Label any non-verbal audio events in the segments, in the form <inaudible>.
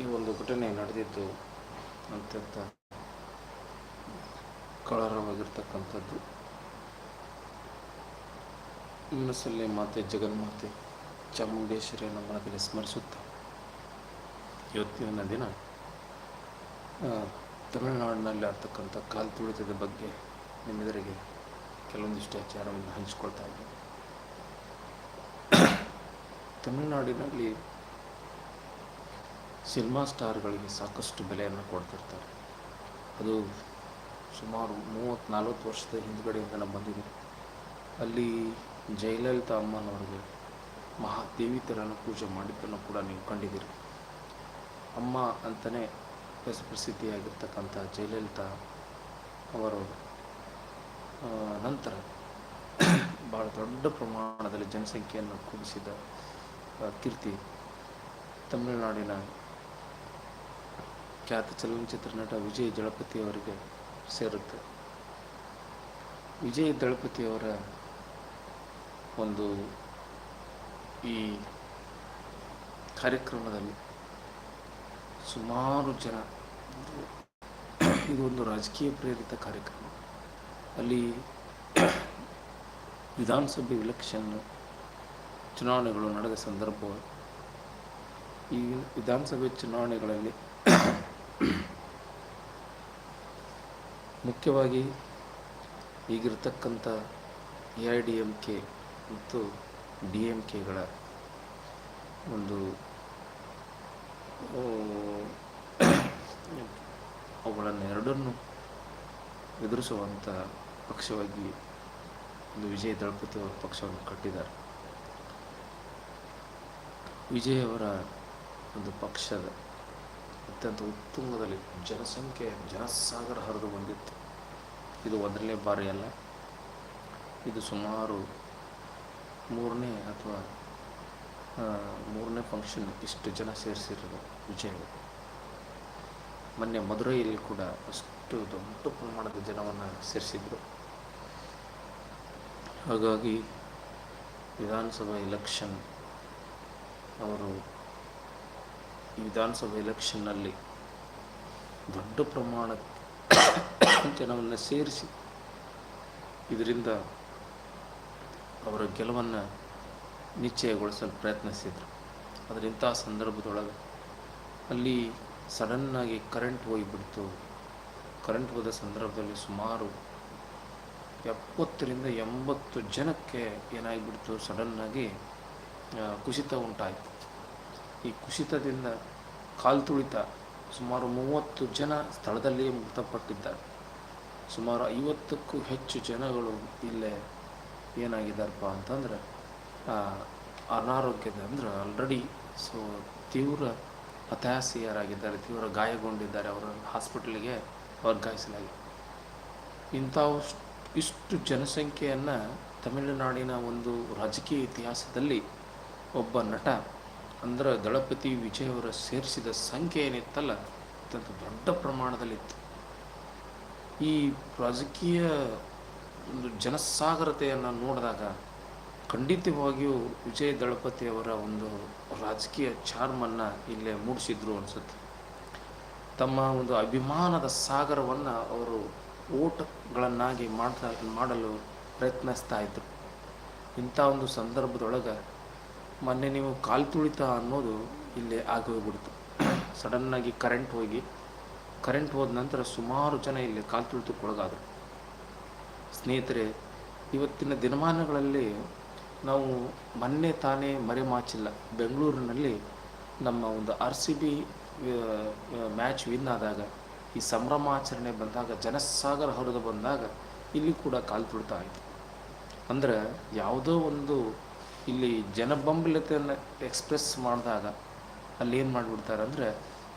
ಈ ಒಂದು ಘಟನೆ ನಡೆದಿದ್ದು ಅತ್ಯಂತ ಕಳರವಾಗಿರ್ತಕ್ಕಂಥದ್ದು. ಮನಸ್ಸಲ್ಲಿ ಮಾತೆ ಜಗನ್ಮಾತೆ ಚಾಮುಂಡೇಶ್ವರಿಯನ್ನು ಮನದಲ್ಲಿ ಸ್ಮರಿಸುತ್ತಾ ಇವತ್ತಿನ ದಿನ ತಮಿಳುನಾಡಿನಲ್ಲಿ ಆಗ್ತಕ್ಕಂಥ ಕಾಲು ತುಳಿತದ ಬಗ್ಗೆ ನಿಮ್ಮೆದುರಿಗೆ ಕೆಲವೊಂದಿಷ್ಟು ಆಚಾರವನ್ನು ಹಂಚಿಕೊಳ್ತಾ ಇದ್ದೀನಿ. ತಮಿಳುನಾಡಿನಲ್ಲಿ ಸಿನಿಮಾ ಸ್ಟಾರ್ಗಳಿಗೆ ಸಾಕಷ್ಟು ಬೆಲೆಯನ್ನು ಕೊಡ್ತಿರ್ತಾರೆ. ಅದು ಸುಮಾರು ಮೂವತ್ತು ನಲ್ವತ್ತು ವರ್ಷದ ಹಿಂದ್ಗಡೆಯಿಂದ ಬಂದಿದೆ. ಅಲ್ಲಿ ಜಯಲಲಿತಾ ಅಮ್ಮನವರಿಗೆ ಮಹಾದೇವಿ ಥರನ ಪೂಜೆ ಮಾಡಿದ್ದನ್ನು ಕೂಡ ನೀವು ಕಂಡಿದ್ದೀರಿ. ಅಮ್ಮ ಅಂತಲೇ ಪ್ರಸಿದ್ಧಿಯಾಗಿರ್ತಕ್ಕಂಥ ಜಯಲಲಿತಾ ಅವರು ನಂತರ ಭಾಳ ದೊಡ್ಡ ಪ್ರಮಾಣದಲ್ಲಿ ಜನಸಂಖ್ಯೆಯನ್ನು ಕೂಡಿಸಿದ ಕೀರ್ತಿ ತಮಿಳುನಾಡಿನ ಖ್ಯಾತ ಚಲನಚಿತ್ರ ನಟ ವಿಜಯ್ ದಳಪತಿ ಅವರಿಗೆ ಸೇರುತ್ತೆ. ವಿಜಯ್ ದಳಪತಿಯವರ ಒಂದು ಈ ಕಾರ್ಯಕ್ರಮದಲ್ಲಿ ಸುಮಾರು ಜನ ಇದೊಂದು ರಾಜಕೀಯ ಪ್ರೇರಿತ ಕಾರ್ಯಕ್ರಮ. ಅಲ್ಲಿ ವಿಧಾನಸಭೆ ಇಲೆಕ್ಷನ್ ಚುನಾವಣೆಗಳು ನಡೆದ ಸಂದರ್ಭ, ಈ ವಿಧಾನಸಭೆ ಚುನಾವಣೆಗಳಲ್ಲಿ ಮುಖ್ಯವಾಗಿ ಈಗಿರ್ತಕ್ಕಂಥ A I D M K ಮತ್ತು ಡಿ ಎಂ ಕೆಗಳ ಒಂದು ಅವುಗಳನ್ನು ಎರಡನ್ನು ಎದುರಿಸುವಂಥ ಪಕ್ಷವಾಗಿ ಒಂದು ವಿಜಯ್ ದಳಪತಿ ಅವರ ಪಕ್ಷವನ್ನು ಕಟ್ಟಿದ್ದಾರೆ. ವಿಜಯ್ ಅವರ ಒಂದು ಪಕ್ಷದ ಅತ್ಯಂತ ಉತ್ತುಂಗದಲ್ಲಿ ಜನಸಂಖ್ಯೆ, ಜನಸಾಗರ ಹರಿದು ಬಂದಿತ್ತು. ಇದು ಒಂದನೇ ಬಾರಿ ಅಲ್ಲ. ಇದು ಸುಮಾರು ಮೂರನೇ ಅಥವಾ ಮೂರನೇ ಫಂಕ್ಷನ್ ಇಷ್ಟು ಜನ ಸೇರಿಸಿರೋದು ವಿಜಯ. ಮೊನ್ನೆ ಮಧುರೈಯಲ್ಲಿ ಕೂಡ ಅಷ್ಟು ದೊಡ್ಡ ಪ್ರಮಾಣದ ಜನವನ್ನು ಸೇರಿಸಿದ್ರು. ಹಾಗಾಗಿ ವಿಧಾನಸಭಾ ಎಲೆಕ್ಷನ್ ಅವರು ಈ ವಿಧಾನಸಭೆ ಎಲೆಕ್ಷನ್ನಲ್ಲಿ ದೊಡ್ಡ ಪ್ರಮಾಣ ಜನವನ್ನು ಸೇರಿಸಿ ಇದರಿಂದ ಅವರ ಗೆಲುವನ್ನು ನಿಶ್ಚಯಗೊಳಿಸಲು ಪ್ರಯತ್ನಿಸಿದರು. ಆದರೆ ಇಂಥ ಸಂದರ್ಭದೊಳಗೆ ಅಲ್ಲಿ ಸಡನ್ನಾಗಿ ಕರೆಂಟ್ ಹೋಗಿಬಿಡ್ತು. ಕರೆಂಟ್ ಹೋದ ಸಂದರ್ಭದಲ್ಲಿ ಸುಮಾರು ಎಪ್ಪತ್ತರಿಂದ ಎಂಬತ್ತು ಜನಕ್ಕೆ ಏನಾಗಿಬಿಡ್ತು? ಸಡನ್ನಾಗಿ ಕುಸಿತ ಉಂಟಾಯಿತು. ಈ ಕುಸಿತದಿಂದ ಕಾಲು ತುಳಿತ ಸುಮಾರು ಮೂವತ್ತು ಜನ ಸ್ಥಳದಲ್ಲಿಯೇ ಮೃತಪಟ್ಟಿದ್ದಾರೆ. ಸುಮಾರು ಐವತ್ತಕ್ಕೂ ಹೆಚ್ಚು ಜನಗಳು ಇಲ್ಲೇ ಏನಾಗಿದ್ದಾರಪ್ಪ ಅಂತಂದ್ರೆ ಅನಾರೋಗ್ಯದ ಅಂದ್ರೆ ಆಲ್ರೆಡಿ ಸೊ ತೀವ್ರ ಹತಾಸೆಯರಾಗಿದ್ದಾರೆ ತೀವ್ರ ಗಾಯಗೊಂಡಿದ್ದಾರೆ, ಅವರ ಹಾಸ್ಪಿಟಲ್ಗೆ ವರ್ಗಾಯಿಸಲಾಗಿದೆ. ಇಂಥ ಇಷ್ಟು ಜನಸಂಖ್ಯೆಯನ್ನು ತಮಿಳುನಾಡಿನ ಒಂದು ರಾಜಕೀಯ ಇತಿಹಾಸದಲ್ಲಿ ಒಬ್ಬ ನಟ ಅಂದ್ರೆ ದಳಪತಿ ವಿಜಯವರ ಸೇರಿಸಿದ ಸಂಖ್ಯೆ ಏನಿತ್ತಲ್ಲ, ಅತ್ಯಂತ ದೊಡ್ಡ ಪ್ರಮಾಣದಲ್ಲಿತ್ತು. ಈ ರಾಜಕೀಯ ಒಂದು ಜನಸಾಗರತೆಯನ್ನು ನೋಡಿದಾಗ ಖಂಡಿತವಾಗಿಯೂ ವಿಜಯ ದಳಪತಿಯವರ ಒಂದು ರಾಜಕೀಯ ಚಾರ್ಮನ್ನು ಇಲ್ಲೇ ಮೂಡಿಸಿದ್ರು ಅನಿಸುತ್ತೆ. ತಮ್ಮ ಒಂದು ಅಭಿಮಾನದ ಸಾಗರವನ್ನು ಅವರು ಓಟ್ಗಳನ್ನಾಗಿ ಮಾಡ್ತಾ, ಮಾಡಲು ಪ್ರಯತ್ನಿಸ್ತಾ ಇದ್ದರು ಇಂಥ ಒಂದು ಸಂದರ್ಭದೊಳಗೆ ಮೊನ್ನೆ ನೀವು ಕಾಲು ತುಳಿತ ಅನ್ನೋದು ಇಲ್ಲಿ ಆಗೋಗ್ಬಿಡ್ತು. ಸಡನ್ನಾಗಿ ಕರೆಂಟ್ ಹೋಗಿ ಕರೆಂಟ್ ಹೋದ ನಂತರ ಸುಮಾರು ಜನ ಇಲ್ಲಿ ಕಾಲು ತುಳಿತಕ್ಕೊಳಗಾದರು ಸ್ನೇಹಿತರೆ, ಇವತ್ತಿನ ದಿನಮಾನಗಳಲ್ಲಿ ನಾವು ಮೊನ್ನೆ ತಾನೇ ಮರೆಮಾಚಿಲ್ಲ ಬೆಂಗಳೂರಿನಲ್ಲಿ ನಮ್ಮ ಒಂದು R C B match win ಆದಾಗ, ಈ ಸಂಭ್ರಮಾಚರಣೆ ಬಂದಾಗ, ಜನಸಾಗರ ಹರಿದು ಬಂದಾಗ ಇಲ್ಲಿ ಕೂಡ ಕಾಲು ತುಳಿತ ಆಯಿತು ಅಂದ್ರೆ ಯಾವುದೋ ಒಂದು ಇಲ್ಲಿ ಜನಬಂಬಲತೆಯನ್ನು ಎಕ್ಸ್ಪ್ರೆಸ್ ಮಾಡಿದಾಗ ಅಲ್ಲಿ ಏನು ಮಾಡಿಬಿಡ್ತಾರೆ ಅಂದರೆ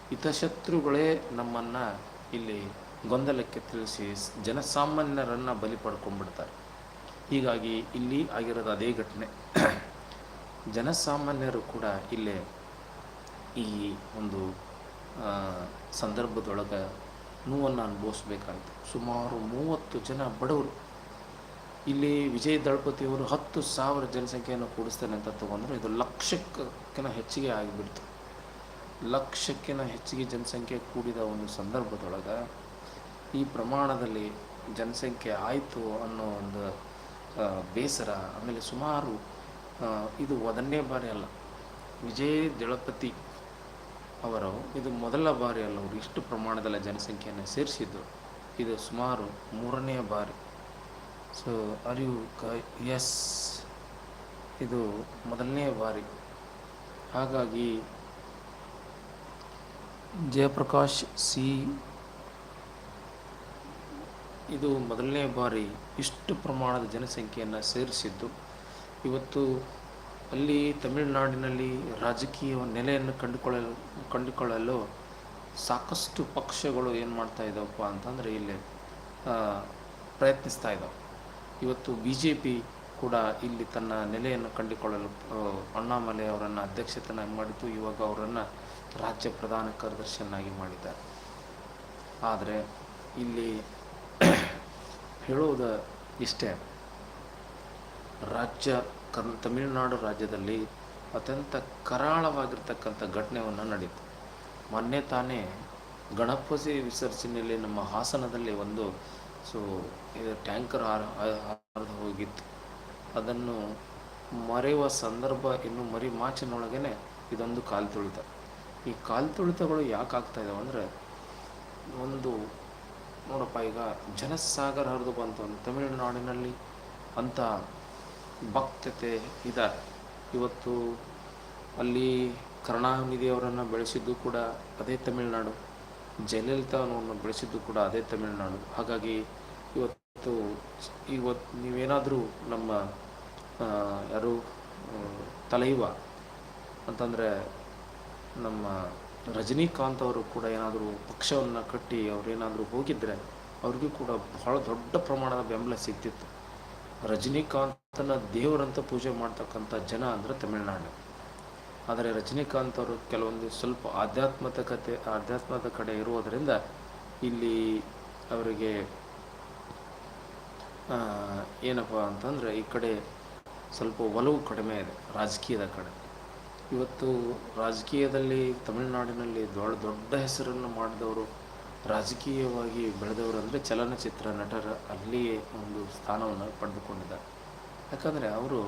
ಹಿತಶತ್ರುಗಳೇ ನಮ್ಮನ್ನು ಇಲ್ಲಿ ಗೊಂದಲಕ್ಕೆ ತಿಳಿಸಿ ಜನಸಾಮಾನ್ಯರನ್ನು ಬಲಿ ಪಡ್ಕೊಂಡ್ಬಿಡ್ತಾರೆ. ಹೀಗಾಗಿ ಇಲ್ಲಿ ಆಗಿರೋದು ಅದೇ ಘಟನೆ. ಜನಸಾಮಾನ್ಯರು ಕೂಡ ಇಲ್ಲೇ ಈ ಒಂದು ಸಂದರ್ಭದೊಳಗೆ ನೋವನ್ನು ಅನುಭವಿಸ್ಬೇಕಾಯಿತು. ಸುಮಾರು ಮೂವತ್ತು ಜನ ಬಡವರು. ಇಲ್ಲಿ ವಿಜಯ್ ದಳಪತಿಯವರು ಹತ್ತು ಸಾವಿರ ಜನಸಂಖ್ಯೆಯನ್ನು ಕೂಡಿಸ್ತಾನೆ ಅಂತ ತಗೊಂಡ್ರೆ. ಇದು ಲಕ್ಷಕ್ಕಿಂತ ಹೆಚ್ಚಿಗೆ ಆಗಿಬಿಡ್ತು. ಲಕ್ಷಕ್ಕಿಂತ ಹೆಚ್ಚಿಗೆ ಜನಸಂಖ್ಯೆ ಕೂಡಿದ ಒಂದು ಸಂದರ್ಭದೊಳಗೆ ಈ ಪ್ರಮಾಣದಲ್ಲಿ ಜನಸಂಖ್ಯೆ ಆಯಿತು ಅನ್ನೋ ಒಂದು ಬೇಸರ, ಆಮೇಲೆ ಸುಮಾರು ಇದು ಒಂದನೇ ಬಾರಿ ಅಲ್ಲ. ವಿಜಯ್ ದಳಪತಿ ಅವರು ಇದು ಮೊದಲ ಬಾರಿ ಅಲ್ಲ, ಅವರು ಇಷ್ಟು ಪ್ರಮಾಣದಲ್ಲಿ ಜನಸಂಖ್ಯೆಯನ್ನು ಸೇರಿಸಿದ್ದು. ಇದು ಸುಮಾರು ಮೂರನೇ ಬಾರಿ. ಸೊ ಆರ್ ಕ ಎಸ್ ಇದು ಮೊದಲನೇ ಬಾರಿ. ಹಾಗಾಗಿ ಜಯಪ್ರಕಾಶ್ ಸಿ ಇದು ಮೊದಲನೇ ಬಾರಿ ಇಷ್ಟು ಪ್ರಮಾಣದ ಜನಸಂಖ್ಯೆಯನ್ನು ಸೇರಿಸಿದ್ದು. ಇವತ್ತು ಅಲ್ಲಿ ತಮಿಳುನಾಡಿನಲ್ಲಿ ರಾಜಕೀಯ ನೆಲೆಯನ್ನು ಕಂಡುಕೊಳ್ಳಲು ಕಂಡುಕೊಳ್ಳಲು ಸಾಕಷ್ಟು ಪಕ್ಷಗಳು ಏನು ಮಾಡ್ತಾ ಇದ್ದಾವಪ್ಪ ಅಂತಂದರೆ ಇಲ್ಲಿ ಪ್ರಯತ್ನಿಸ್ತಾ ಇದ್ದಾವೆ ಇವತ್ತು ಬಿ ಜೆ ಪಿ ಕೂಡ ಇಲ್ಲಿ ತನ್ನ ನೆಲೆಯನ್ನು ಕಂಡುಕೊಳ್ಳಲು ಅಣ್ಣಾಮಲೆ ಅವರನ್ನು ಅಧ್ಯಕ್ಷತನಾಗಿ ಮಾಡಿದ್ದು, ಇವಾಗ ಅವರನ್ನು ರಾಜ್ಯ ಪ್ರಧಾನ ಕಾರ್ಯದರ್ಶಿಯನ್ನಾಗಿ ಮಾಡಿದ್ದಾರೆ. ಆದರೆ ಇಲ್ಲಿ <clears throat> ಹೇಳುವುದು ಇಷ್ಟೇ. ರಾಜ್ಯ ಕರ್, ತಮಿಳುನಾಡು ರಾಜ್ಯದಲ್ಲಿ ಅತ್ಯಂತ ಕರಾಳವಾಗಿರ್ತಕ್ಕಂಥ ಘಟನೆಯನ್ನು ನಡೀತು. ಮೊನ್ನೆ ತಾನೇ ಗಣಪತಿ ವಿಸರ್ಜನೆಯಲ್ಲಿ ನಮ್ಮ ಹಾಸನದಲ್ಲಿ ಒಂದು, ಸೊ ಟ್ಯಾಂಕರ್ ಹರಿದು ಹೋಗಿತ್ತು. ಅದನ್ನು ಮರೆಯುವ ಸಂದರ್ಭ ಇನ್ನು ಮರಿ ಮಾಚಿನೊಳಗೇನೆ ಇದೊಂದು ಕಾಲು ತುಳಿತ. ಈ ಕಾಲು ತುಳಿತಗಳು ಯಾಕೆ ಆಗ್ತಾ ಇದಾವೆ ಅಂದರೆ, ಒಂದು, ನೋಡಪ್ಪ, ಈಗ ಜನಸಾಗರ ಹರಿದು ಬಂತು ಅಂತ ತಮಿಳುನಾಡಿನಲ್ಲಿ ಅಂಥ ಭಕ್ತತೆ ಇದ್ದಾರೆ ಇವತ್ತು ಅಲ್ಲಿ ಕರುಣಾನಿಧಿಯವರನ್ನು ಬೆಳೆಸಿದ್ದು ಕೂಡ ಅದೇ ತಮಿಳುನಾಡು. ಜಯಲಲಿತಾವನ್ನು ಬೆಳೆಸಿದ್ದು ಕೂಡ ಅದೇ ತಮಿಳುನಾಡು. ಹಾಗಾಗಿ ಇವತ್ತು ಇವತ್ತು ನೀವೇನಾದರೂ ನಮ್ಮ ಯಾರು ತಲೈವ ಅಂತಂದರೆ ನಮ್ಮ ರಜನಿಕಾಂತ್ ಅವರು ಕೂಡ ಏನಾದರೂ ಪಕ್ಷವನ್ನು ಕಟ್ಟಿ ಅವರೇನಾದರೂ ಹೋಗಿದ್ದರೆ ಅವ್ರಿಗೂ ಕೂಡ ಬಹಳ ದೊಡ್ಡ ಪ್ರಮಾಣದ ಬೆಂಬಲ ಸಿಗ್ತಿತ್ತು. ರಜನಿಕಾಂತನ ದೇವರಂತ ಪೂಜೆ ಮಾಡ್ತಕ್ಕಂಥ ಜನ ಅಂದರೆ ತಮಿಳುನಾಡು. ಆದರೆ ರಜನಿಕಾಂತ್ ಅವರು ಕೆಲವೊಂದು ಸ್ವಲ್ಪ ಆಧ್ಯಾತ್ಮಕತೆ ಆಧ್ಯಾತ್ಮದ ಕಡೆ ಇರುವುದರಿಂದ ಇಲ್ಲಿ ಅವರಿಗೆ ಏನಪ್ಪ ಅಂತಂದರೆ ಈ ಕಡೆ ಸ್ವಲ್ಪ ಒಲವು ಕಡಿಮೆ ಇದೆ, ರಾಜಕೀಯದ ಕಡೆ. ಇವತ್ತು ರಾಜಕೀಯದಲ್ಲಿ ತಮಿಳುನಾಡಿನಲ್ಲಿ ದೊಡ್ಡ ದೊಡ್ಡ ಹೆಸರನ್ನು ಮಾಡಿದವರು, ರಾಜಕೀಯವಾಗಿ ಬೆಳೆದವರು ಅಂದರೆ ಚಲನಚಿತ್ರ ನಟರ ಅಲ್ಲಿಯೇ ಒಂದು ಸ್ಥಾನವನ್ನು ಪಡೆದುಕೊಂಡಿದ್ದಾರೆ. ಯಾಕಂದರೆ ಅವರು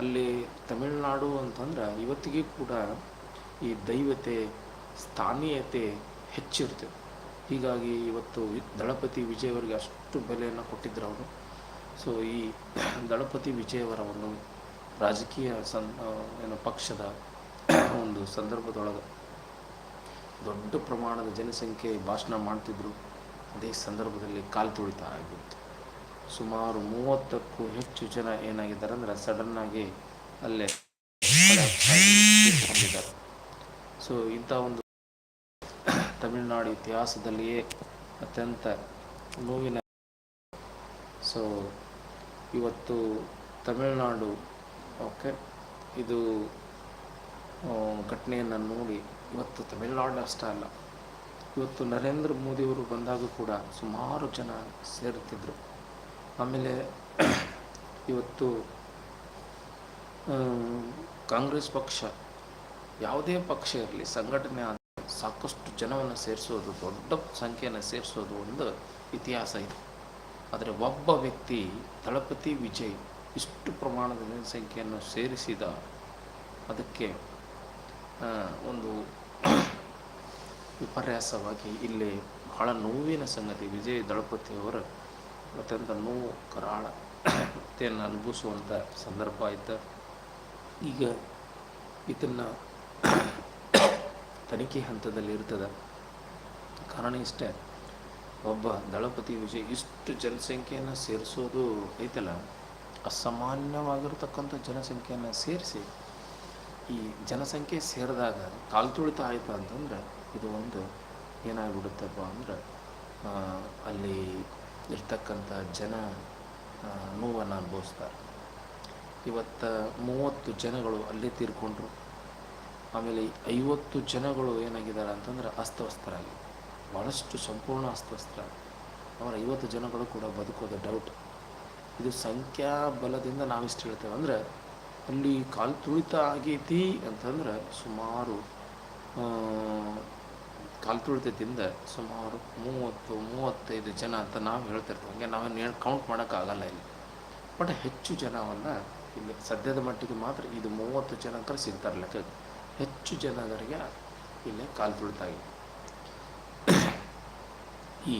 ಅಲ್ಲಿ ತಮಿಳುನಾಡು ಅಂತಂದ್ರೆ ಇವತ್ತಿಗೂ ಕೂಡ ಈ ದೈವತೆ, ಸ್ಥಾನೀಯತೆ ಹೆಚ್ಚಿರ್ತದೆ ಹೀಗಾಗಿ ಇವತ್ತು ದಳಪತಿ ವಿಜಯ್ ಅವರಿಗೆ ಅಷ್ಟು ಬೆಲೆಯನ್ನು ಕೊಟ್ಟಿದ್ದರು ಅವರು. ಸೊ ಈ ದಳಪತಿ ವಿಜಯ್ ಅವರ <clears throat> ಒಂದು ರಾಜಕೀಯ ಸನ್ ಏನು ಪಕ್ಷದ <clears throat> ಒಂದು ಸಂದರ್ಭದೊಳಗೆ ದೊಡ್ಡ ಪ್ರಮಾಣದ ಜನಸಂಖ್ಯೆ ಭಾಷಣ ಮಾಡ್ತಿದ್ರು. ಅದೇ ಸಂದರ್ಭದಲ್ಲಿ ಕಾಲು ತುಳಿತ ಆಗಿತ್ತು. ಸುಮಾರು ಮೂವತ್ತಕ್ಕೂ ಹೆಚ್ಚು ಜನ ಏನಾಗಿದ್ದಾರೆ ಅಂದರೆ ಸಡನ್ನಾಗಿ ಅಲ್ಲೇ <clears throat> ಸೊ ಇಂಥ ಒಂದು ತಮಿಳುನಾಡು ಇತಿಹಾಸದಲ್ಲಿಯೇ ಅತ್ಯಂತ ನೋವಿನ ಸೊ, ಇವತ್ತು ತಮಿಳುನಾಡು, ಓಕೆ, ಇದು ಘಟನೆಯನ್ನು ನೋಡಿ ಇವತ್ತು ತಮಿಳುನಾಡು ಅಷ್ಟೇ ಅಲ್ಲ, ಇವತ್ತು ನರೇಂದ್ರ ಮೋದಿಯವರು ಬಂದಾಗ ಕೂಡ ಸುಮಾರು ಜನ ಸೇರುತ್ತಿದ್ದರು ಆಮೇಲೆ ಇವತ್ತು ಕಾಂಗ್ರೆಸ್ ಪಕ್ಷ ಯಾವುದೇ ಪಕ್ಷ ಇರಲಿ, ಸಂಘಟನೆ ಆದ ಸಾಕಷ್ಟು ಜನವನ್ನು ಸೇರಿಸೋದು, ದೊಡ್ಡ ಸಂಖ್ಯೆಯನ್ನು ಸೇರಿಸೋದು ಒಂದು ಇತಿಹಾಸ ಇದೆ. ಆದರೆ ಒಬ್ಬ ವ್ಯಕ್ತಿ ದಳಪತಿ ವಿಜಯ್ ಇಷ್ಟು ಪ್ರಮಾಣದ ಜನಸಂಖ್ಯೆಯನ್ನು ಸೇರಿಸಿದ ಅದಕ್ಕೆ ಒಂದು ವಿಪರ್ಯಾಸವಾಗಿ ಇಲ್ಲಿ ಬಹಳ ನೋವಿನ ಸಂಗತಿ. ವಿಜಯ್ ದಳಪತಿಯವರ ಅತ್ಯಂತ ನೋವು, ಕರಾಳ ಕರಾಳತೆಯನ್ನು ಅನುಭವಿಸುವಂಥ ಸಂದರ್ಭ ಆಯಿತು. ಈಗ ಇದನ್ನು ತನಿಖೆ ಹಂತದಲ್ಲಿ ಇರ್ತದೆ. ಕಾರಣ ಇಷ್ಟೇ. ಒಬ್ಬ ದಳಪತಿ ವಿಜಯ್ ಇಷ್ಟು ಜನಸಂಖ್ಯೆಯನ್ನು ಸೇರಿಸೋದು ಐತಲ್ಲ? ಅಸಾಮಾನ್ಯವಾಗಿರ್ತಕ್ಕಂಥ ಜನಸಂಖ್ಯೆಯನ್ನು ಸೇರಿಸಿ ಈ ಜನಸಂಖ್ಯೆ ಸೇರಿದಾಗ ಕಾಲು ತುಳಿತ ಆಯಿತು ಅಂತಂದ್ರೆ ಇದು ಒಂದು ಏನಾಗ್ಬಿಡುತ್ತಪ್ಪ ಅಂದ್ರೆ ಅಲ್ಲಿ ಇರ್ತಕ್ಕಂಥ ಜನ ನೋವನ್ನು ಅನುಭವಿಸ್ತಾರೆ. ಇವತ್ತು ಮೂವತ್ತು ಜನಗಳು ಅಲ್ಲೇ ತೀರ್ಕೊಂಡ್ರು. ಆಮೇಲೆ ಐವತ್ತು ಜನಗಳು ಏನಾಗಿದ್ದಾರೆ ಅಂತಂದ್ರೆ ಅಸ್ತವ್ಯಸ್ತರಾಗಿ ಭಾಳಷ್ಟು ಸಂಪೂರ್ಣ ಅಸ್ತವಸ್ತ್ರ ಅವರ ಐವತ್ತು ಜನಗಳು ಕೂಡ ಬದುಕೋದು ಡೌಟ್ ಇದು ಸಂಖ್ಯಾಬಲದಿಂದ ನಾವಿಷ್ಟು ಹೇಳ್ತೇವೆ. ಅಂದರೆ ಅಲ್ಲಿ ಕಾಲು ತುಳಿತ ಆಗೈತಿ ಅಂತಂದ್ರೆ ಸುಮಾರು ಕಾಲ್ತುಳಿತದಿಂದ ಸುಮಾರು ಮೂವತ್ತು, ಮೂವತ್ತೈದು ಜನ ಅಂತ ನಾವು ಹೇಳ್ತಿರ್ತೀವಿ. ಹಂಗೆ ನಾವೇನು ಕೌಂಟ್ ಮಾಡೋಕ್ಕಾಗಲ್ಲ ಇಲ್ಲಿ. ಬಟ್ ಹೆಚ್ಚು ಜನವನ್ನು ಇಲ್ಲಿ ಸದ್ಯದ ಮಟ್ಟಿಗೆ ಮಾತ್ರ ಇದು ಮೂವತ್ತು ಜನಕ್ಕರ ಸಿಗ್ತಾರೆ ಲೆಕ್ಕ ಹೆಚ್ಚು ಜನರಿಗೆ ಇಲ್ಲೇ ಕಾಲು ಇದೆ ಈ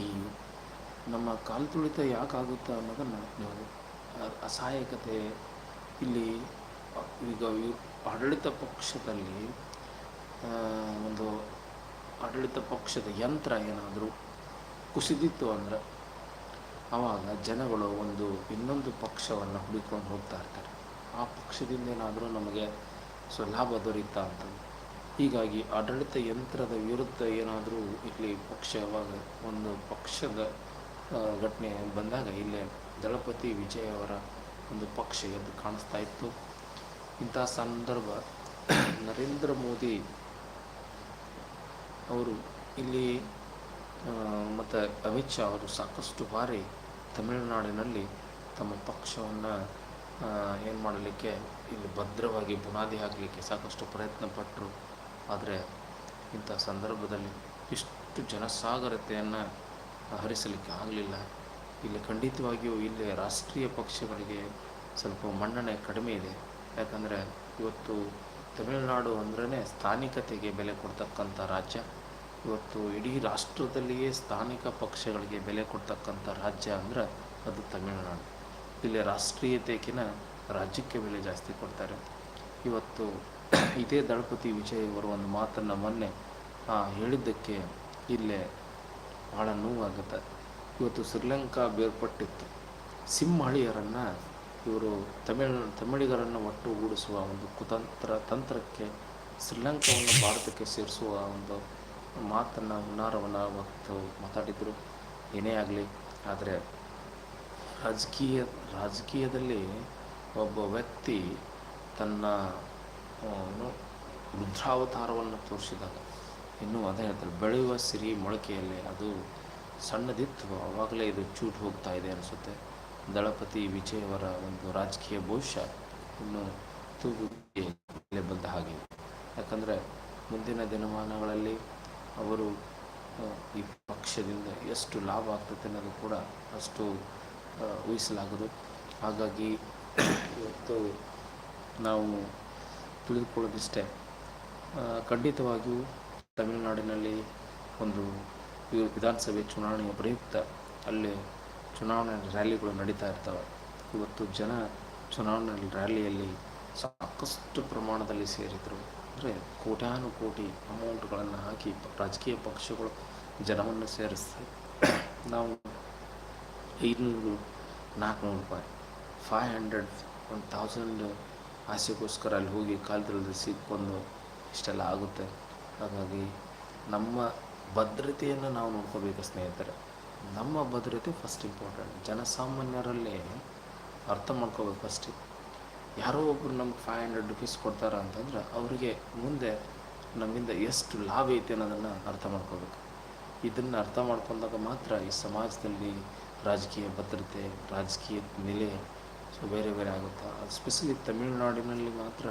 ನಮ್ಮ ಕಾಲು ತುಳಿತ ಯಾಕಾಗುತ್ತೆ ಅನ್ನೋದನ್ನು ನೀವು ಅಸಹಾಯಕತೆ ಇಲ್ಲಿ ಈಗ ಆಡಳಿತ ಪಕ್ಷದಲ್ಲಿ ಒಂದು ಆಡಳಿತ ಪಕ್ಷದ ಯಂತ್ರ ಏನಾದರೂ ಕುಸಿದಿತ್ತು ಅಂದರೆ ಆವಾಗ ಜನಗಳು ಒಂದು ಇನ್ನೊಂದು ಪಕ್ಷವನ್ನು ಹುಡುಕೊಂಡು ಹೋಗ್ತಾ ಇರ್ತಾರೆ. ಆ ಪಕ್ಷದಿಂದ ಏನಾದರೂ ನಮಗೆ ಸೊ ಲಾಭ ದೊರೀತಾ ಅಂತ ಹೀಗಾಗಿ ಆಡಳಿತ ಯಂತ್ರದ ವಿರುದ್ಧ ಏನಾದರೂ ಇಲ್ಲಿ ಪಕ್ಷವಾಗ ಒಂದು ಪಕ್ಷದ ಘಟನೆ ಬಂದಾಗ ಇಲ್ಲೇ ದಳಪತಿ ವಿಜಯ್ ಅವರ ಒಂದು ಪಕ್ಷ ಎದ್ದು ಕಾಣಿಸ್ತಾ ಇತ್ತು. ಇಂಥ ಸಂದರ್ಭ ನರೇಂದ್ರ ಮೋದಿ ಅವರು ಇಲ್ಲಿ ಮತ್ತು ಅಮಿತ್ ಶಾ ಅವರು ಸಾಕಷ್ಟು ಬಾರಿ ತಮಿಳುನಾಡಿನಲ್ಲಿ ತಮ್ಮ ಪಕ್ಷವನ್ನು ಏನು ಮಾಡಲಿಕ್ಕೆ? ಇಲ್ಲಿ ಭದ್ರವಾಗಿ ಬುನಾದಿ ಹಾಕಲಿಕ್ಕೆ ಸಾಕಷ್ಟು ಪ್ರಯತ್ನ ಪಟ್ಟರು ಆದರೆ ಇಂಥ ಸಂದರ್ಭದಲ್ಲಿ ಇಷ್ಟು ಜನಸಾಗರತೆಯನ್ನು ಹರಿಸಲಿಕ್ಕೆ ಆಗಲಿಲ್ಲ. ಇಲ್ಲಿ ಖಂಡಿತವಾಗಿಯೂ ಇಲ್ಲಿ ರಾಷ್ಟ್ರೀಯ ಪಕ್ಷಗಳಿಗೆ ಸ್ವಲ್ಪ ಮನ್ನಣೆ ಕಡಿಮೆ ಇದೆ. ಯಾಕಂದರೆ ಇವತ್ತು ತಮಿಳುನಾಡು ಅಂದ್ರೇ ಸ್ಥಾನಿಕತೆಗೆ ಬೆಲೆ ಕೊಡ್ತಕ್ಕಂಥ ರಾಜ್ಯ. ಇವತ್ತು ಇಡೀ ರಾಷ್ಟ್ರದಲ್ಲಿಯೇ ಸ್ಥಾನಿಕ ಪಕ್ಷಗಳಿಗೆ ಬೆಲೆ ಕೊಡ್ತಕ್ಕಂಥ ರಾಜ್ಯ ಅಂದರೆ ಅದು ತಮಿಳುನಾಡು. ಇಲ್ಲಿ ರಾಷ್ಟ್ರೀಯತೆಗಿನ ರಾಜ್ಯಕ್ಕೆ ಬೆಲೆ ಜಾಸ್ತಿ ಕೊಡ್ತಾರೆ. ಇವತ್ತು ಇದೇ ದಳಪತಿ ವಿಜಯ್ ಅವರು ಒಂದು ಮಾತನ್ನು ಮೊನ್ನೆ ಹೇಳಿದ್ದಕ್ಕೆ ಇಲ್ಲೇ ಭಾಳ ನೋವಾಗುತ್ತೆ. ಇವತ್ತು ಶ್ರೀಲಂಕಾ ಬೇರ್ಪಟ್ಟಿತ್ತು. ಸಿಂಹಳಿಯರನ್ನು, ಇವರು ತಮಿಳ್, ತಮಿಳಿಗರನ್ನು ಒಟ್ಟುಗೂಡಿಸುವ ಒಂದು ಕುತಂತ್ರ, ತಂತ್ರಕ್ಕೆ ಶ್ರೀಲಂಕಾವನ್ನು ಭಾರತಕ್ಕೆ ಸೇರಿಸುವ ಒಂದು ಮಾತನ್ನು ಹುನ್ನಾರವನ್ನು ಅವತ್ತು ಮಾತಾಡಿದರು. ಏನೇ ಆಗಲಿ, ಆದರೆ ರಾಜಕೀಯ, ರಾಜಕೀಯದಲ್ಲಿ ಒಬ್ಬ ವ್ಯಕ್ತಿ ತನ್ನ ರುದ್ರಾವತಾರವನ್ನು ತೋರಿಸಿದಾಗ ಇನ್ನೂ ಅದೇ ಹೇಳ್ತಾರೆ, ಬೆಳೆಯುವ ಸಿರಿ ಮೊಳಕೆಯಲ್ಲಿ ಅದು ಸಣ್ಣದಿತ್ತು ಆವಾಗಲೇ ಇದು ಚೂಟ್ ಹೋಗ್ತಾ ಇದೆ ಅನಿಸುತ್ತೆ. ದಳಪತಿ ವಿಜಯವರ ಒಂದು ರಾಜಕೀಯ ಭವಿಷ್ಯ ಇನ್ನು ತೂಗುಲೆ ಬಂದ ಹಾಗೆ. ಯಾಕಂದರೆ ಮುಂದಿನ ದಿನಮಾನಗಳಲ್ಲಿ ಅವರು ಈ ಪಕ್ಷದಿಂದ ಎಷ್ಟು ಲಾಭ ಆಗ್ತದೆ ಅನ್ನೋದು ಕೂಡ ಅಷ್ಟು ಆ, ಊಹಿಸಲಾಗದು ಹಾಗಾಗಿ ಇವತ್ತು ನಾವು ತಿಳಿದುಕೊಳ್ಳೋದಿಷ್ಟೇ ಖಂಡಿತವಾಗಿಯೂ ತಮಿಳುನಾಡಿನಲ್ಲಿ ಒಂದು ವಿಧಾನಸಭೆ ಚುನಾವಣೆಯ ಪ್ರಯುಕ್ತ ಅಲ್ಲಿ ಚುನಾವಣೆ ರ್ಯಾಲಿಗಳು ನಡೀತಾ ಇರ್ತವೆ. ಇವತ್ತು ಜನ ಚುನಾವಣೆ ರ್ಯಾಲಿಯಲ್ಲಿ ಸಾಕಷ್ಟು ಪ್ರಮಾಣದಲ್ಲಿ ಸೇರಿದರು. ಅಂದರೆ ಕೋಟ್ಯಾನುಕೋಟಿ ಅಮೌಂಟ್ಗಳನ್ನು ಹಾಕಿ ರಾಜಕೀಯ ಪಕ್ಷಗಳು ಜನವನ್ನು ಸೇರಿಸ್ತಾರೆ ನಾವು ಐನೂರು ನಾಲ್ಕುನೂರು ರೂಪಾಯಿ. ಫೈವ್ ಹಂಡ್ರೆಡ್ ಒನ್ ತೌಸಂಡ್ ಆಸೆಗೋಸ್ಕರ ಅಲ್ಲಿ ಹೋಗಿ ಕಾಲದಲ್ಲಿ ಸಿಕ್ಕೊಂಡು ಇಷ್ಟೆಲ್ಲ ಆಗುತ್ತೆ. ಹಾಗಾಗಿ ನಮ್ಮ ಭದ್ರತೆಯನ್ನು ನಾವು ನೋಡ್ಕೋಬೇಕು ಸ್ನೇಹಿತರೆ. ನಮ್ಮ ಭದ್ರತೆ ಫಸ್ಟ್ ಇಂಪಾರ್ಟೆಂಟ್ ಜನಸಾಮಾನ್ಯರಲ್ಲಿ ಅರ್ಥ ಮಾಡ್ಕೋಬೇಕು ಫಸ್ಟ್ ಯಾರೋ ಒಬ್ಬರು ನಮ್ಗೆ ಫೈವ್ ಹಂಡ್ರೆಡ್ ರುಪೀಸ್ ಕೊಡ್ತಾರ ಅಂತಂದ್ರೆ ಅವರಿಗೆ ಮುಂದೆ ನಮ್ಮಿಂದ ಎಷ್ಟು ಲಾಭ ಐತೆ ಅನ್ನೋದನ್ನು ಅರ್ಥ ಮಾಡ್ಕೋಬೇಕು. ಇದನ್ನು ಅರ್ಥ ಮಾಡ್ಕೊಂಡಾಗ ಮಾತ್ರ ಈ ಸಮಾಜದಲ್ಲಿ ರಾಜಕೀಯ ಭದ್ರತೆ, ರಾಜಕೀಯ ನೆಲೆ, ಸೊ ಬೇರೆ ಬೇರೆ ಆಗುತ್ತೆ. ಸ್ಪೆಷಲಿ ತಮಿಳುನಾಡಿನಲ್ಲಿ ಮಾತ್ರ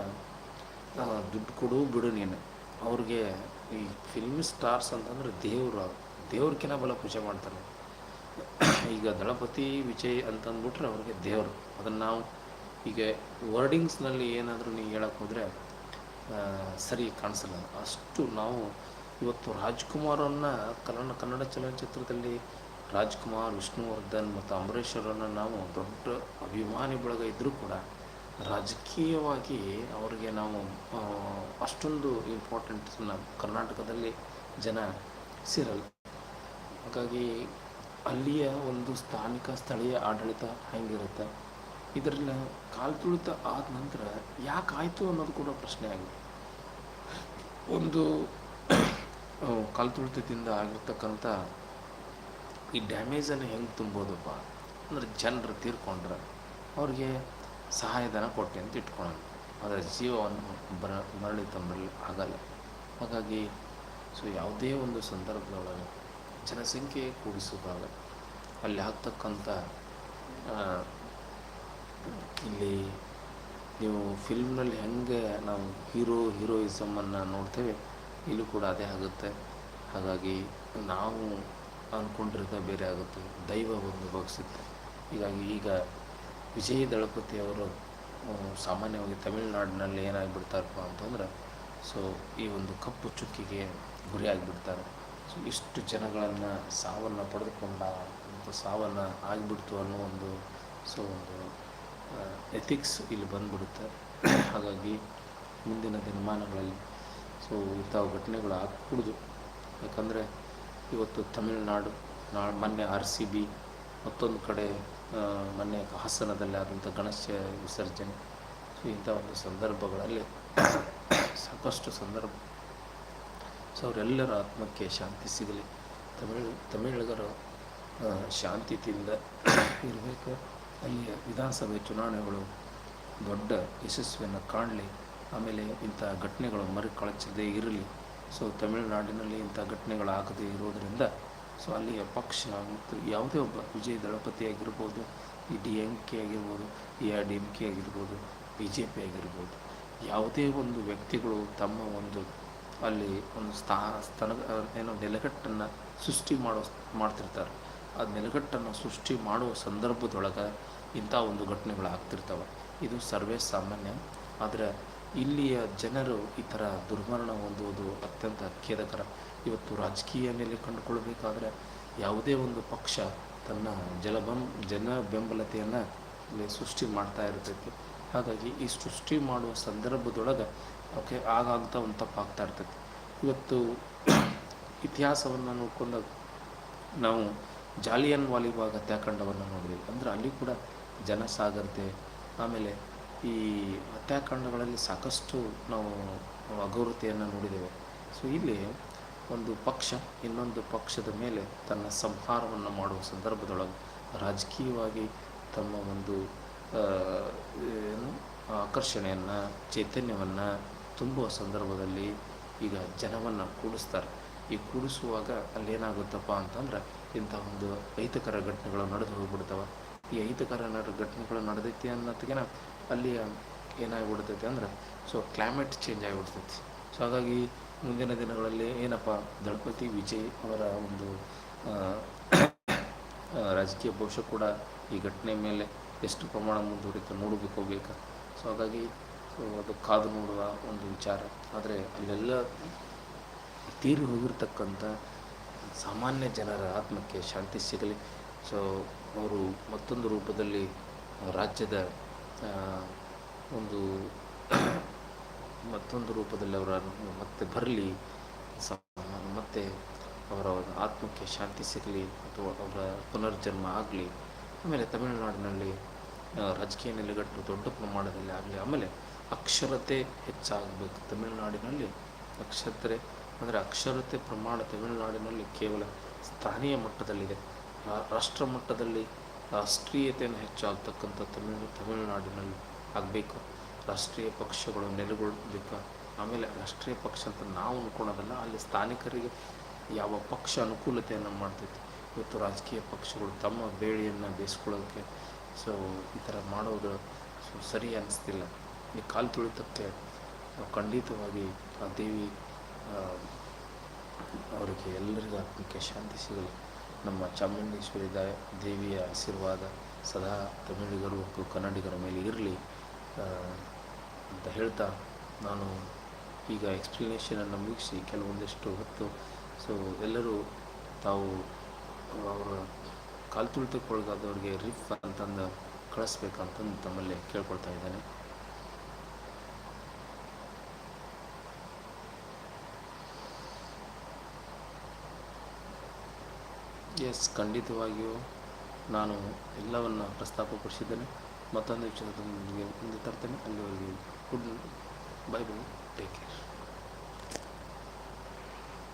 ದುಡ್ಡು ಕೊಡು, ಬಿಡು ನೀನು. ಅವ್ರಿಗೆ ಈ ಫಿಲ್ಮ್ ಸ್ಟಾರ್ಸ್ ಅಂತಂದ್ರೆ ದೇವರು ದೇವ್ರಕ್ಕಿನ ಬಲ ಪೂಜೆ ಮಾಡ್ತಾರೆ. ಈಗ ದಳಪತಿ ವಿಜಯ್ ಅಂತಂದ್ಬಿಟ್ರೆ ಅವ್ರಿಗೆ ದೇವರು. ಅದನ್ನು ನಾವು ಈಗ ವರ್ಡಿಂಗ್ಸ್ನಲ್ಲಿ ಏನಾದರೂ ನೀವು ಹೇಳಕ್ಕೆ ಹೋದರೆ ಸರಿ ಕಾಣಿಸಲ್ಲ. ಅಷ್ಟು ನಾವು ಇವತ್ತು ರಾಜ್ಕುಮಾರನ್ನು ಕನ್ನಡ ಕನ್ನಡ ಚಲನಚಿತ್ರದಲ್ಲಿ ರಾಜ್ಕುಮಾರ್, ವಿಷ್ಣುವರ್ಧನ್ ಮತ್ತು ಅಂಬರೀಷರನ್ನು ನಾವು ದೊಡ್ಡ ಅಭಿಮಾನಿ ಬಳಗ ಇದ್ದರೂ ಕೂಡ ರಾಜಕೀಯವಾಗಿ ಅವರಿಗೆ ನಾವು ಅಷ್ಟೊಂದು ಅಷ್ಟೊಂದು ಇಂಪಾರ್ಟೆಂಟ್ಸನ್ನ ಕರ್ನಾಟಕದಲ್ಲಿ ಜನ ಸೇರಲ್ಲ. ಹಾಗಾಗಿ ಅಲ್ಲಿಯ ಒಂದು ಸ್ಥಾನಿಕ ಸ್ಥಳೀಯ ಆಡಳಿತ ಹೆಂಗಿರುತ್ತೆ? ಇದರಲ್ಲಿ ಕಾಲ್ತುಳಿತ ಆದ ನಂತರ ಯಾಕೆ ಆಯಿತು ಅನ್ನೋದು ಕೂಡ ಪ್ರಶ್ನೆ ಆಗಿದೆ. ಒಂದು ಕಾಲ್ತುಳಿತದಿಂದ ಆಗಿರ್ತಕ್ಕಂಥ ಈ ಡ್ಯಾಮೇಜನ್ನು ಹೆಂಗೆ ತುಂಬೋದಪ್ಪ? ಅಂದರೆ ಜನರು ತೀರ್ಕೊಂಡ್ರೆ ಅವ್ರಿಗೆ ಸಹಾಯಧನ ಕೊಟ್ಟೆ ಅಂತ ಇಟ್ಕೊಳ್ಳೋಣ ಆದರೆ ಜೀವವನ್ನು ಬರ, ಮರಳಿ ತಂಬರಲಿ ಆಗಲ್ಲ. ಹಾಗಾಗಿ ಸೊ ಯಾವುದೇ ಒಂದು ಸಂದರ್ಭದೊಳಗೆ ಜನಸಂಖ್ಯೆ ಕೂಡಿಸುವಾಗ ಅಲ್ಲಿ ಆಗ್ತಕ್ಕಂಥ ಇಲ್ಲಿ ನೀವು ಫಿಲ್ಮ್ನಲ್ಲಿ ಹೆಂಗೆ ನಾವು ಹೀರೋ ಹೀರೋಯಿಸಮನ್ನು ನೋಡ್ತೇವೆ, ಇಲ್ಲೂ ಕೂಡ ಅದೇ ಆಗುತ್ತೆ. ಹಾಗಾಗಿ ನಾವು ಅಂದ್ಕೊಂಡಿರೋದು ಬೇರೆ ಆಗುತ್ತೆ. ದೈವ ಒಂದು ಬಗ್ಸುತ್ತೆ ಹೀಗಾಗಿ ಈಗ ವಿಜಯ ದಳಪತಿ ಅವರು ಆ, ಸಾಮಾನ್ಯವಾಗಿ ತಮಿಳುನಾಡಿನಲ್ಲಿ ಏನಾಗಿಬಿಡ್ತಾರಪ್ಪ ಅಂತಂದ್ರೆ ಸೊ ಈ ಒಂದು ಕಪ್ಪು ಚುಕ್ಕಿಗೆ ಗುರಿಯಾಗಿಬಿಡ್ತಾರೆ ಸೊ ಇಷ್ಟು ಜನಗಳನ್ನು ಸಾವನ್ನು ಪಡೆದುಕೊಂಡ ಮತ್ತು ಸಾವನ್ನು ಆಗಿಬಿಡ್ತು ಅನ್ನೋ ಒಂದು ಸೊ ಒಂದು ಎಥಿಕ್ಸ್ ಇಲ್ಲಿ ಬಂದ್ಬಿಡುತ್ತೆ. ಹಾಗಾಗಿ ಮುಂದಿನ ದಿನಮಾನಗಳಲ್ಲಿ ಸೊ ಇಂಥ ಘಟನೆಗಳು ಆಗಕೂಡ್ದು ಯಾಕಂದರೆ ಇವತ್ತು ತಮಿಳುನಾಡು, ನಾ, ಮೊನ್ನೆ ಆರ್ ಸಿ ಬಿ ಮತ್ತೊಂದು ಕಡೆ ಮೊನ್ನೆ ಹಾಸನದಲ್ಲಿ ಆದಂಥ ಗಣೇಶ ವಿಸರ್ಜನೆ. ಸೊ, ಇಂಥ ಒಂದು ಸಂದರ್ಭಗಳಲ್ಲಿ <coughs> ಸಾಕಷ್ಟು ಸಂದರ್ಭ. ಸೊ, ಅವರೆಲ್ಲರ ಆತ್ಮಕ್ಕೆ ಶಾಂತಿ ಸಿಗಲಿ. ತಮಿಳು, ತಮಿಳಿಗರು ಶಾಂತಿಯಿಂದ <coughs> ಇರಬೇಕು. ಅಲ್ಲಿಯ ವಿಧಾನಸಭೆ ಚುನಾವಣೆಗಳು ದೊಡ್ಡ ಯಶಸ್ವಿಯನ್ನು ಕಾಣಲಿ. ಆಮೇಲೆ ಇಂಥ ಘಟನೆಗಳು ಮರುಕಳಿಸದೇ ಇರಲಿ. ಸೊ ತಮಿಳುನಾಡಿನಲ್ಲಿ ಇಂಥ ಘಟನೆಗಳಾಗದೇ ಇರೋದರಿಂದ ಸೊ ಅಲ್ಲಿಯ ಪಕ್ಷ ಮತ್ತು ಯಾವುದೇ ಒಬ್ಬ ವಿಜಯ ದಳಪತಿ ಆಗಿರ್ಬೋದು, ಈ ಡಿ ಎಂ ಕೆ ಆಗಿರ್ಬೋದು A R D M K ಆಗಿರ್ಬೋದು, ಬಿ ಜೆ ಪಿ ಆಗಿರ್ಬೋದು, ಯಾವುದೇ ಒಂದು ವ್ಯಕ್ತಿಗಳು ತಮ್ಮ ಒಂದು ಅಲ್ಲಿ ಒಂದು ಸ್ಥಾ, ಸ್ಥಾನ, ಏನೋ ನೆಲೆಗಟ್ಟನ್ನು ಸೃಷ್ಟಿ ಮಾಡೋ, ಮಾಡ್ತಿರ್ತಾರೆ. ಆ ನೆಲೆಗಟ್ಟನ್ನು ಸೃಷ್ಟಿ ಮಾಡುವ ಸಂದರ್ಭದೊಳಗೆ ಇಂಥ ಒಂದು ಘಟನೆಗಳು ಆಗ್ತಿರ್ತವೆ ಇದು ಸರ್ವೇ ಸಾಮಾನ್ಯ. ಆದರೆ ಇಲ್ಲಿಯ ಜನರು ಈ ಥರ ದುರ್ಮರಣ ಹೊಂದುವುದು ಅತ್ಯಂತ ಖೇದಕರ. ಇವತ್ತು ರಾಜಕೀಯ ನೆಲೆ ಕಂಡುಕೊಳ್ಬೇಕಾದ್ರೆ ಯಾವುದೇ ಒಂದು ಪಕ್ಷ ತನ್ನ ಜಲಬಂ, ಜನ ಬೆಂಬಲತೆಯನ್ನು ಇಲ್ಲಿ ಸೃಷ್ಟಿ ಮಾಡ್ತಾ ಇರ್ತೈತಿ. ಹಾಗಾಗಿ ಈ ಸೃಷ್ಟಿ ಮಾಡುವ ಸಂದರ್ಭದೊಳಗೆ ಓಕೆ ಆಗಾಗ್ತ ಒಂದು ತಪ್ಪಾಗ್ತಾ ಇರ್ತೈತಿ. ಇವತ್ತು ಇತಿಹಾಸವನ್ನು ನೋಡ್ಕೊಂಡ ನಾವು ಜಾಲಿಯನ್ ವಾಲಿಬಾಗ್ ಹತ್ಯಾಕಾಂಡವನ್ನು ನೋಡಿದ್ವಿ. ಅಂದರೆ ಅಲ್ಲಿ ಕೂಡ ಜನಸಾಗರತೆ, ಆಮೇಲೆ ಈ ಹತ್ಯಾಕಾಂಡಗಳಲ್ಲಿ ಸಾಕಷ್ಟು ನಾವು ಅಗೌರತೆಯನ್ನು ನೋಡಿದ್ದೇವೆ. ಸೊ ಇಲ್ಲಿ ಒಂದು ಪಕ್ಷ, ಇನ್ನೊಂದು ಪಕ್ಷದ ಮೇಲೆ ತನ್ನ ಸಂಹಾರವನ್ನು ಮಾಡುವ ಸಂದರ್ಭದೊಳಗೆ ರಾಜಕೀಯವಾಗಿ ತಮ್ಮ ಒಂದು ಏನು, ಆಕರ್ಷಣೆಯನ್ನು, ಚೈತನ್ಯವನ್ನು ತುಂಬುವ ಸಂದರ್ಭದಲ್ಲಿ ಈಗ ಜನವನ್ನು ಕೂಡಿಸ್ತಾರೆ. ಈ ಕೂಡಿಸುವಾಗ ಅಲ್ಲೇನಾಗುತ್ತಪ್ಪ ಅಂತಂದ್ರೆ ಇಂಥ ಒಂದು ಅಹಿತಕರ ಘಟನೆಗಳು ನಡೆದು ಹೋಗ್ಬಿಡ್ತವೆ. ಈ ಅಹಿತಕರ ಘಟನೆಗಳು ನಡೆದೈತಿ ಅನ್ನೋತ್ತಿಗೆ ಅಲ್ಲಿಯ ಏನಾಗಿಬಿಡ್ತೈತಿ ಅಂದ್ರೆ ಸೊ ಕ್ಲೈಮೇಟ್ ಚೇಂಜ್ ಆಗಿಬಿಡ್ತೈತಿ. ಸೊ ಹಾಗಾಗಿ ಮುಂದಿನ ದಿನಗಳಲ್ಲಿ ಏನಪ್ಪ ದಳಪತಿ ವಿಜಯ್ ಅವರ ಒಂದು ರಾಜಕೀಯ ಭವಿಷ್ಯ ಕೂಡ ಈ ಘಟನೆ ಮೇಲೆ ಎಷ್ಟು ಪ್ರಮಾಣ ಮುಂದುವರಿತ ನೋಡಬೇಕು ಬೇಕಾ ಸೊ ಹಾಗಾಗಿ ಸೊ ಅದು ಕಾದು ನೋಡುವ ಒಂದು ವಿಚಾರ. ಆದರೆ ಅಲ್ಲೆಲ್ಲ ತೀರಿ ಹೋಗಿರ್ತಕ್ಕಂಥ ಸಾಮಾನ್ಯ ಜನರ ಆತ್ಮಕ್ಕೆ ಶಾಂತಿ ಸಿಗಲಿ. ಸೊ ಅವರು ಮತ್ತೊಂದು ರೂಪದಲ್ಲಿ ರಾಜ್ಯದ ಒಂದು <coughs> ಮತ್ತೊಂದು ರೂಪದಲ್ಲಿ ಅವರ ಮತ್ತೆ ಬರಲಿ ಮತ್ತೆ ಅವರ ಆತ್ಮಕ್ಕೆ ಶಾಂತಿ ಸಿಗಲಿ ಅಥವಾ ಅವರ ಪುನರ್ಜನ್ಮ ಆಗಲಿ, ಆಮೇಲೆ ತಮಿಳುನಾಡಿನಲ್ಲಿ ರಾಜಕೀಯ ನೆಲೆಗಟ್ಟು ದೊಡ್ಡ ಪ್ರಮಾಣದಲ್ಲಿ ಆಗಲಿ, ಆಮೇಲೆ ಅಕ್ಷರತೆ ಹೆಚ್ಚಾಗಬೇಕು. ತಮಿಳುನಾಡಿನಲ್ಲಿ ಅಕ್ಷರತೆ ಅಂದರೆ ಅಕ್ಷರತೆ ಪ್ರಮಾಣ ತಮಿಳುನಾಡಿನಲ್ಲಿ ಕೇವಲ ಸ್ಥಾನೀಯ ಮಟ್ಟದಲ್ಲಿದೆ. ರಾಷ್ಟ್ರ ಮಟ್ಟದಲ್ಲಿ ರಾಷ್ಟ್ರೀಯತೆಯನ್ನು ಹೆಚ್ಚಾಗ್ತಕ್ಕಂಥ ತಮಿಳು, ತಮಿಳುನಾಡಿನಲ್ಲಿ ಆಗಬೇಕು. ರಾಷ್ಟ್ರೀಯ ಪಕ್ಷಗಳು ನೆಲೆಗೊಳ್ಳಬೇಕು ಆಮೇಲೆ ರಾಷ್ಟ್ರೀಯ ಪಕ್ಷ ಅಂತ ನಾವು ಅನ್ಕೊಳೋದಲ್ಲ, ಅಲ್ಲಿ ಸ್ಥಾನಿಕರಿಗೆ ಯಾವ ಪಕ್ಷ ಅನುಕೂಲತೆಯನ್ನು ಮಾಡ್ತೈತಿ. ಇವತ್ತು ರಾಜಕೀಯ ಪಕ್ಷಗಳು ತಮ್ಮ ಬೇಳೆಯನ್ನು ಬೇಯಿಸ್ಕೊಳ್ಳೋಕ್ಕೆ ಸೊ, ಈ ಥರ ಮಾಡೋದು ಸೊ ಸರಿ ಅನ್ನಿಸ್ತಿಲ್ಲ ಈ ಕಾಲು ತುಳಿತಕ್ಕೆ ಖಂಡಿತವಾಗಿ ಆ ದೇವಿ ಅವರಿಗೆ ಎಲ್ಲರಿಗೂ ಆತ್ಮಕ್ಕೆ ಶಾಂತಿ ಸಿಗಲಿ. ನಮ್ಮ ಚಾಮುಂಡೇಶ್ವರಿ ದೇವಿಯ ಆಶೀರ್ವಾದ ಸದಾ ತಮಿಳಿಗರು ಮತ್ತು ಕನ್ನಡಿಗರ ಮೇಲೆ ಇರಲಿ ಅಂತ ಹೇಳ್ತಾ ನಾನು ಈಗ ಎಕ್ಸ್ಪ್ಲನೇಷನನ್ನು ಮುಗಿಸಿ ಕೆಲವೊಂದಿಷ್ಟು ಹೊತ್ತು. ಸೊ ಎಲ್ಲರೂ ತಾವು ಅವರ ಕಾಲು ತುಳಿತಕ್ಕೊಳಗಾದವ್ರಿಗೆ ರಿಫ್ ಅಂತಂದು ಕಳಿಸ್ಬೇಕಂತಂದು ತಮ್ಮಲ್ಲಿ ಕೇಳ್ಕೊಳ್ತಾ ಇದ್ದೇನೆ. ಎಸ್ ಖಂಡಿತವಾಗಿಯೂ ನಾನು ಎಲ್ಲವನ್ನು ಪ್ರಸ್ತಾಪಪಡಿಸಿದ್ದೇನೆ. ಮತ್ತೊಂದು ವಿಷಯದೊಂದಿಗೆ ಮುಂದೆ ತರ್ತೇನೆ. ಅಲ್ಲಿವರೆಗೆ good bye bye take care